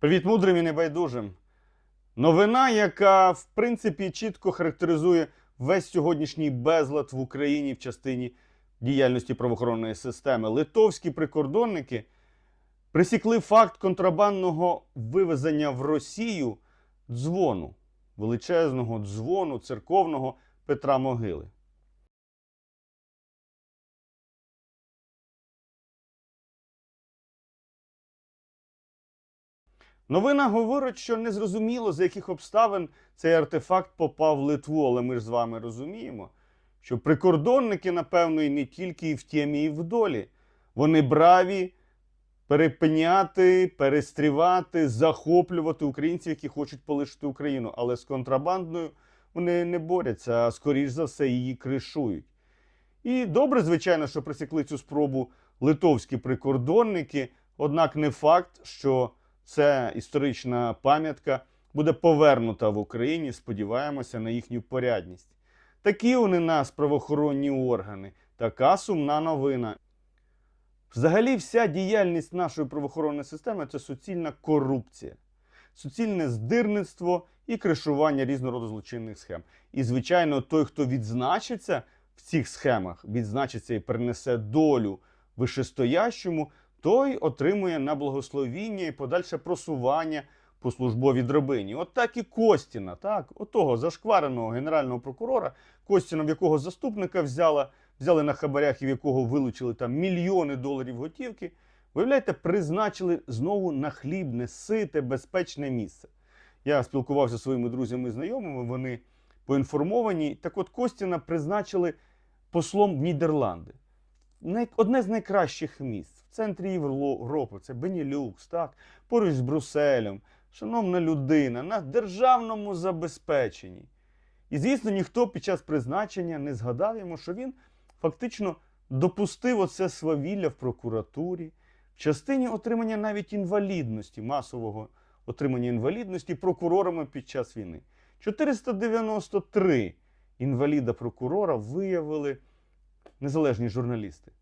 Привіт, мудрим і небайдужим. Новина, яка в принципі чітко характеризує весь сьогоднішній безлад в Україні в частині діяльності правоохоронної системи. Литовські прикордонники присікли факт контрабандного вивезення в Росію дзвону, величезного дзвону церковного Петра Могили. Новина говорить, що незрозуміло, за яких обставин цей артефакт попав в Литву, але ми ж з вами розуміємо, що прикордонники, напевно, і не тільки і в темі, і в долі. Вони браві перепиняти, перестрівати, захоплювати українців, які хочуть полишити Україну. Але з контрабандою вони не борються, а скоріш за все її кришують. І добре, звичайно, що присікли цю спробу литовські прикордонники, однак не факт, що ця історична пам'ятка буде повернута в Україні. Сподіваємося на їхню порядність. Такі вони нас, правоохоронні органи, така сумна новина. Взагалі, вся діяльність нашої правоохоронної системи це суцільна корупція, суцільне здирництво і кришування різного роду злочинних схем. І, звичайно, той, хто відзначиться в цих схемах, відзначиться і принесе долю вишестоящому, той отримує на благословіння і подальше просування по службовій драбині. От так і Костіна, так, отого зашквареного генерального прокурора, Костіна, в якого заступника взяла, взяли на хабарях і в якого вилучили там мільйони доларів готівки. Виявляєте, призначили знову на хлібне, сите, безпечне місце. Я спілкувався зі своїми друзями і знайомими, вони поінформовані. Так от Костіна призначили послом в Нідерланди. Одне з найкращих місць в центрі Європи, це Бенілюкс, так, поруч з Брюсселем, шановна людина, на державному забезпеченні. І, звісно, ніхто під час призначення не згадав йому, що він фактично допустив оце свавілля в прокуратурі, в частині отримання навіть інвалідності, масового отримання інвалідності прокурорами під час війни. 493 інваліда прокурора виявили незалежні журналісти.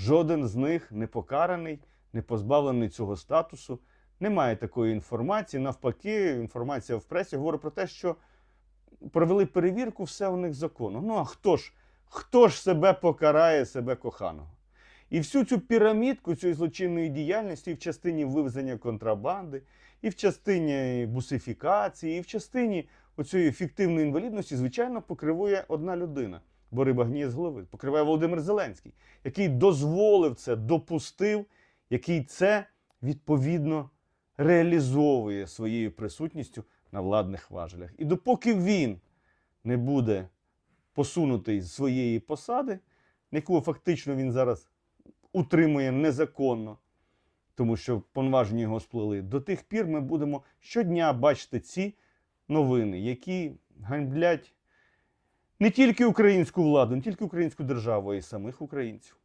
Жоден з них не покараний, не позбавлений цього статусу. Немає такої інформації. Навпаки, інформація в пресі говорить про те, що провели перевірку, все у них законно. Ну а хто ж, хто ж себе покарає, себе коханого? І всю цю пірамідку цієї злочинної діяльності і в частині вивезення контрабанди, і в частині бусифікації, і в частині оцієї фіктивної інвалідності, звичайно, покривує одна людина. Бо риба гніє з голови. Покриває Володимир Зеленський, який дозволив це, допустив, який це відповідно реалізовує своєю присутністю на владних важелях. І допоки він не буде посунутий з своєї посади, яку фактично він зараз утримує незаконно, тому що повноваження його сплили, до тих пір ми будемо щодня бачити ці новини, які ганьблять не тільки українську владу, не тільки українську державу, а й самих українців.